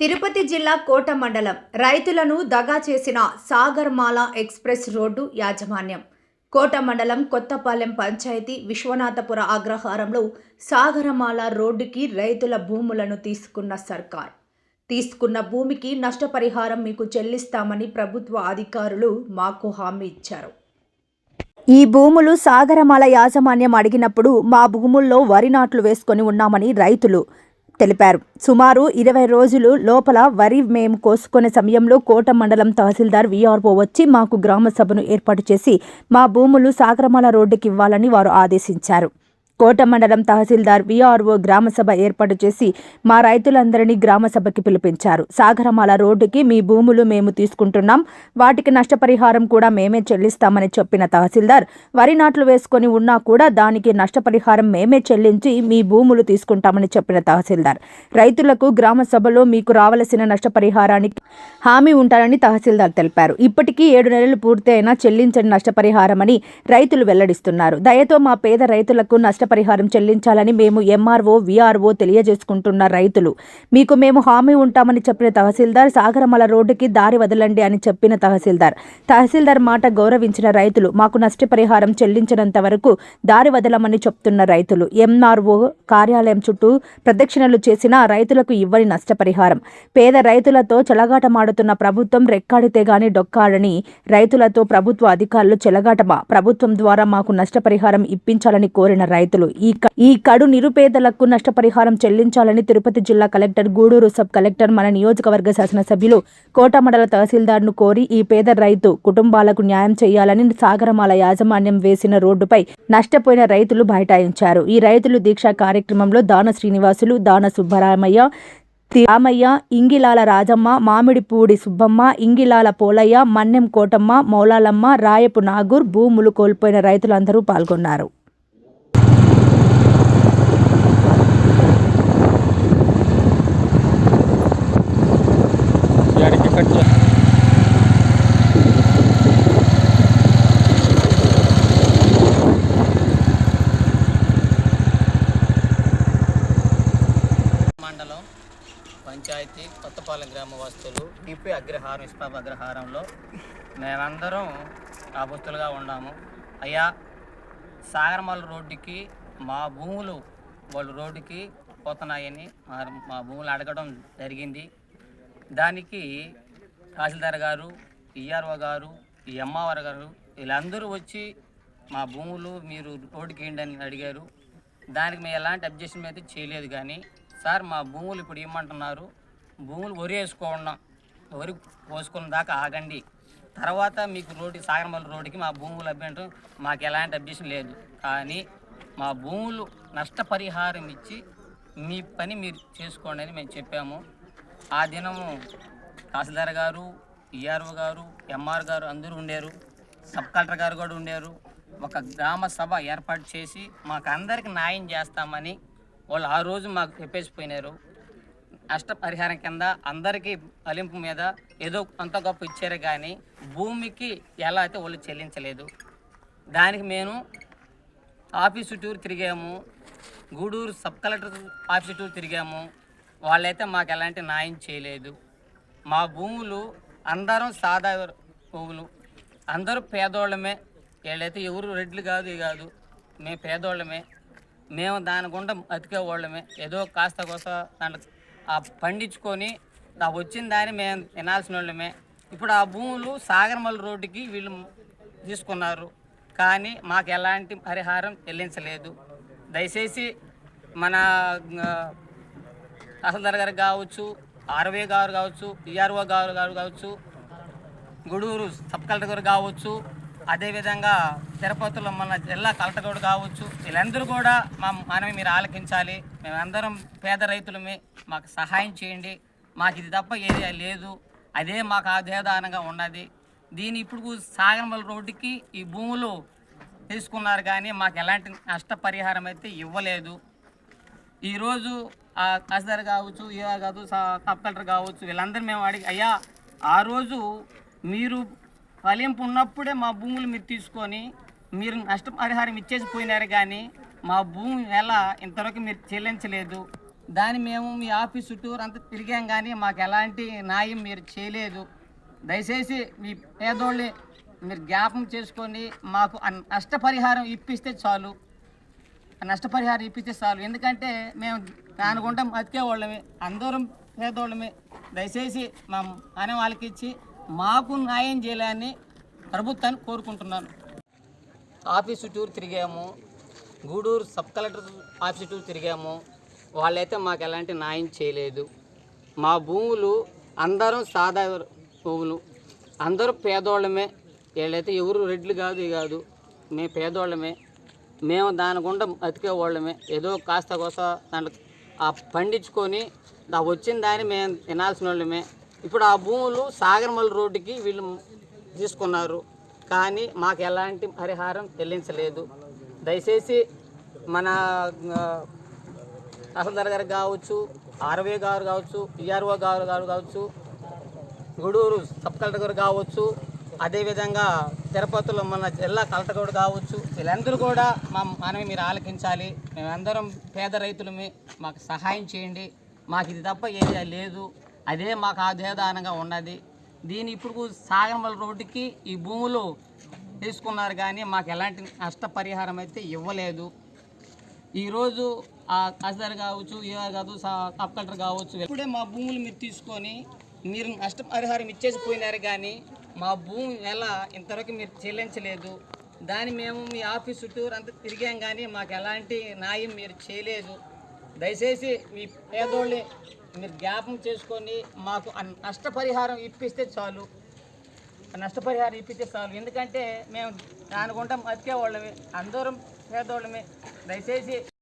తిరుపతి జిల్లా కోట మండలం. రైతులను దగా చేసిన సాగర్మాల ఎక్స్ప్రెస్ రోడ్డు యాజమాన్యం. కోట మండలం కొత్తపాలెం పంచాయతీ విశ్వనాథపుర అగ్రహారంలో సాగరమాల రోడ్డుకి రైతుల భూములను తీసుకున్న సర్కార్. తీసుకున్న భూమికి నష్టపరిహారం మీకు చెల్లిస్తామని ప్రభుత్వ అధికారులు మాకు హామీ ఇచ్చారు. ఈ భూములు సాగరమాల యాజమాన్యం అడిగినప్పుడు మా భూముల్లో వరి నాట్లు వేసుకొని ఉన్నామని రైతులు తెలిపారు. సుమారు ఇరవై రోజులు లోపల వరి మేము కోసుకునే సమయంలో కోట మండలం తహసీల్దార్ వీఆర్ఓ వచ్చి మాకు గ్రామ సభను ఏర్పాటు చేసి మా భూములు సాగరమాల రోడ్డుకి ఇవ్వాలని వారు ఆదేశించారు. కోట మండలం తహసీల్దార్ విఆర్ఓ గ్రామసభ ఏర్పాటు చేసి మా రైతులందరినీ గ్రామసభకి పిలిపించారు. సాగరమాల రోడ్డుకి మీ భూములు మేము తీసుకుంటున్నాం. వాటికి నష్టపరిహారం కూడా మేమే చెల్లిస్తామని చెప్పిన తహసీల్దార్ వరి నాట్లు వేసుకొని ఉన్నా కూడా దానికి నష్టపరిహారం మేమే చెల్లించి మీ భూములు తీసుకుంటామని చెప్పిన తహసీల్దార్. రైతులకు గ్రామ సభలో మీకు రావలసిన నష్టపరిహారానికి హామీ ఉంటారని తహసీల్దార్ తెలిపారు. ఇప్పటికీ ఏడు నెలలు పూర్తి అయినా చెల్లించని నష్టపరిహారమని రైతులు వెల్లడిస్తున్నారు. దయతో మా పేద రైతులకు నష్టపరిహారం చెల్లించాలని మేము ఎంఆర్ఓ విఆర్ఓ తెలియజేసుకుంటున్న రైతులు. మీకు మేము హామీ ఉంటామని చెప్పిన తహసీల్దార్ సాగరమల రోడ్డుకి దారి వదలండి అని చెప్పిన తహసీల్దార్. తహసీల్దార్ మాట గౌరవించిన రైతులు మాకు నష్టపరిహారం చెల్లించినంత వరకు దారి వదలమని చెప్తున్న రైతులు. ఎంఆర్ఓ కార్యాలయం చుట్టూ ప్రదక్షిణలు చేసినా రైతులకు ఇవ్వని నష్టపరిహారం. పేద రైతులతో చెలగాటమాడుతున్న ప్రభుత్వం రెక్కాడితే గాని డొక్కాడని రైతులతో ప్రభుత్వ అధికారులు చెలగాటమా? ప్రభుత్వం ద్వారా మాకు నష్టపరిహారం ఇప్పించాలని కోరిన రైతులు. ఈ ఈ కడు నిరుపేదలకు నష్టపరిహారం చెల్లించాలని తిరుపతి జిల్లా కలెక్టర్ గూడూరు సబ్ కలెక్టర్ మన నియోజకవర్గ శాసనసభ్యులు కోట మండల తహసీల్దార్ను కోరి ఈ పేద రైతు కుటుంబాలకు న్యాయం చేయాలని సాగరమాల యాజమాన్యం వేసిన రోడ్డుపై నష్టపోయిన రైతులు బైఠాయించారు. ఈ రైతులు దీక్షా కార్యక్రమంలో దాన శ్రీనివాసులు దాన సుబ్బరామయ్య రామయ్య ఇంగిలాల రాజమ్మ మామిడిపూడి సుబ్బమ్మ ఇంగిలాల పోలయ్య మన్నెం కోటమ్మ మౌలాలమ్మ రాయపు నాగూర్ భూములు కోల్పోయిన రైతులందరూ పాల్గొన్నారు. పంచాయతీ కొత్తపాలెం గ్రామ వాస్తులు టిపి అగ్రహారం ఇస్పాబ్ అగ్రహారంలో మేమందరం ఆబుస్తులుగా ఉన్నాము అయ్యా సాగరమల రోడ్డుకి మా భూములు వాళ్ళు రోడ్డుకి పోతున్నాయని మా మా భూములు అడగడం జరిగింది. దానికి తహసీల్దార్ గారు ఈఆర్ఓ గారు ఈ ఎంఆర్ఓ గారు వీళ్ళందరూ వచ్చి మా భూములు మీరు రోడ్డుకి ఏంటని అని అడిగారు. దానికి మేము ఎలాంటి అబ్జెక్షన్ అయితే చేయలేదు కానీ సార్ మా భూములు ఇప్పుడు ఇవ్వమంటున్నారు. భూములు వరి వేసుకోండి వరి పోసుకున్న దాకా ఆగండి. తర్వాత మీకు రోడ్డు సాగరమల్లి రోడ్డుకి మా భూములు అభ్యంతరం మాకు ఎలాంటి అబ్జెక్షన్ లేదు. కానీ మా భూములు నష్టపరిహారం ఇచ్చి మీ పని మీరు చేసుకోండి అని మేము చెప్పాము. ఆ దినము తహసీల్దార్ గారు ఈఆర్ఓ గారు ఎంఆర్ గారు అందరూ ఉండారు. సబ్ కలెక్టర్ గారు కూడా ఉండారు. ఒక గ్రామ సభ ఏర్పాటు చేసి మాకు అందరికి న్యాయం చేస్తామని వాళ్ళు ఆ రోజు మాకు చెప్పేసిపోయినారు. నష్టపరిహారం కింద అందరికీ అలింపు మీద ఏదో కొంత గొప్ప ఇచ్చారు కానీ భూమికి ఎలా అయితే వాళ్ళు చెల్లించలేదు. దానికి మేము ఆఫీసు టూర్ తిరిగాము. Gudur sub collector office tour తిరిగాము. వాళ్ళైతే మాకు ఎలాంటి న్యాయం చేయలేదు. మా భూములు అందరం సాదా భూములు. అందరూ పేదోళ్ళమే. వీళ్ళైతే ఎవరు రెడ్లు కాదు కాదు. మేము పేదోళ్ళమే. మేము దాని గుండా బతికే వాళ్ళమే ఏదో కాస్త కోసం దాంట్లో పండించుకొని ఆ వచ్చిన దాన్ని మేము తినాల్సిన వాళ్ళమే. ఇప్పుడు ఆ భూములు సాగరమల్ రోడ్డుకి వీళ్ళు తీసుకున్నారు. కానీ మాకు ఎలాంటి పరిహారం చెల్లించలేదు. దయచేసి మన అసలు తహసీల్దార్ గారు కావచ్చు ఆర్వే గారు కావచ్చు ఈఆర్ఓ గారు గారు కావచ్చు గూడూరు సబ్ కలెక్టర్ గారు కావచ్చు అదేవిధంగా తిరుపతిలో మన జిల్లా కలెక్టర్ కావచ్చు వీళ్ళందరూ కూడా మా మనమే మీరు ఆలకించాలి. మేమందరం పేద రైతులమే మాకు సహాయం చేయండి. మాకు ఇది తప్ప ఏది లేదు. అదే మాకు ఆధారంగా ఉన్నది. దీని ఇప్పుడు సాగరమల రోడ్డుకి ఈ భూములు తీసుకున్నారు కానీ మాకు ఎలాంటి నష్టపరిహారం అయితే ఇవ్వలేదు. ఈరోజు ఆ తహసీల్దార్ కావచ్చు ఏ కాదు సబ్ కలెక్టర్ కావచ్చు వీళ్ళందరూ మేము అడిగి అయ్యా ఆ రోజు మీరు ఫలింపు ఉన్నప్పుడే మా భూములు మీరు తీసుకొని మీరు నష్టపరిహారం ఇచ్చేసి పోయినారు కానీ మా భూమి ఎలా ఇంతవరకు మీరు చెల్లించలేదు. దాన్ని మేము మీ ఆఫీస్ చుట్టూరు అంతా తిరిగాం కానీ మాకు ఎలాంటి న్యాయం మీరు చేయలేదు. దయచేసి మీ పేదోళ్ళని మీరు జ్ఞాపం చేసుకొని మాకు నష్టపరిహారం ఇప్పిస్తే చాలు. నష్టపరిహారం ఇప్పిస్తే చాలు. ఎందుకంటే మేము దానికుంటే బతికే వాళ్ళమే అందరం పేదోళ్ళమే. దయచేసి మా అనే వాళ్ళకి ఇచ్చి మాకు న్యాయం చేయాలని ప్రభుత్వాన్ని కోరుకుంటున్నాను. ఆఫీసు చుట్టూరు తిరిగాము. గూడూరు సబ్ కలెక్టర్ ఆఫీస్ చుట్టూరు తిరిగాము. వాళ్ళైతే మాకు ఎలాంటి న్యాయం చేయలేదు. మా భూములు అందరం సాదా భూములు. అందరూ పేదోళ్ళమే. వీళ్ళైతే ఎవరు రెడ్లు కాదు కాదు. మేము పేదోళ్ళమే. మేము దాని గుండా బతికే వాళ్ళమే. ఏదో కాస్త కోస దాంట్లో ఆ పండించుకొని వచ్చిన దాన్ని మేము తినాల్సిన వాళ్ళమే. ఇప్పుడు ఆ భూములు సాగర్మల్ రోడ్డుకి వీళ్ళు తీసుకున్నారు. కానీ మాకు ఎలాంటి పరిహారం చెల్లించలేదు. దయచేసి మన అసలు తహసీల్దార్ గారు కావచ్చు ఆర్వే గారు కావచ్చు పిఆర్ఓ గారు గారు కావచ్చు గూడూరు సబ్ కలెక్టర్ గారు కావచ్చు అదేవిధంగా తిరుపతిలో మన జిల్లా కలెక్టర్ గారు కావచ్చు వీళ్ళందరూ కూడా మా మనమే మీరు ఆలకించాలి. మేమందరం పేద రైతులమే మాకు సహాయం చేయండి. మాకు ఇది తప్ప ఏది లేదు. అదే మాకు ఆదానంగా ఉన్నది. దీని ఇప్పుడు సాగమల రోడ్డుకి ఈ భూములు తీసుకున్నారు కానీ మాకు ఎలాంటి నష్టపరిహారం అయితే ఇవ్వలేదు. ఈరోజు ఆ తహసీల్దార్ కావచ్చు ఏఆర్ కాదు సబ్ కలెక్టర్ కావచ్చు ఇప్పుడే మా భూములు మీరు తీసుకొని మీరు నష్టపరిహారం ఇచ్చేసి పోయినారు కానీ మా భూమి ఎలా ఇంతవరకు మీరు చెల్లించలేదు. దాన్ని మేము మీ ఆఫీస్ చుట్టూరు అంతా తిరిగాం కానీ మాకు ఎలాంటి న్యాయం మీరు చేయలేదు. దయచేసి మీ పేదోళ్ళని మీరు జ్ఞాపం చేసుకొని మాకు నష్టపరిహారం ఇప్పిస్తే చాలు. నష్టపరిహారం ఇప్పిస్తే చాలు. ఎందుకంటే మేము దానికుంటాం బతికే వాళ్ళమే అందరం పేదోళ్ళమే. దయచేసి